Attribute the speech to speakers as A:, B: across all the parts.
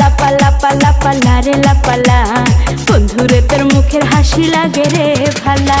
A: লাপা লাপা লাপা রে লাপালা। বন্ধুরে তোর মুখের হাসি লাগে রে ভালা।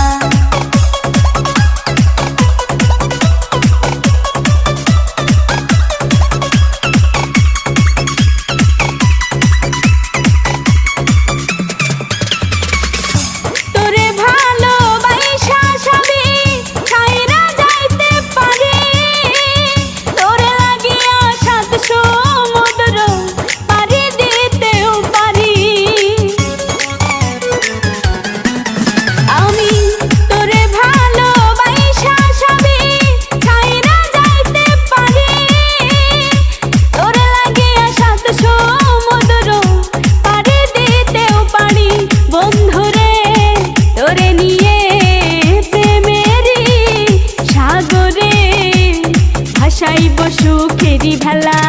A: বসু খেরি ভেলা।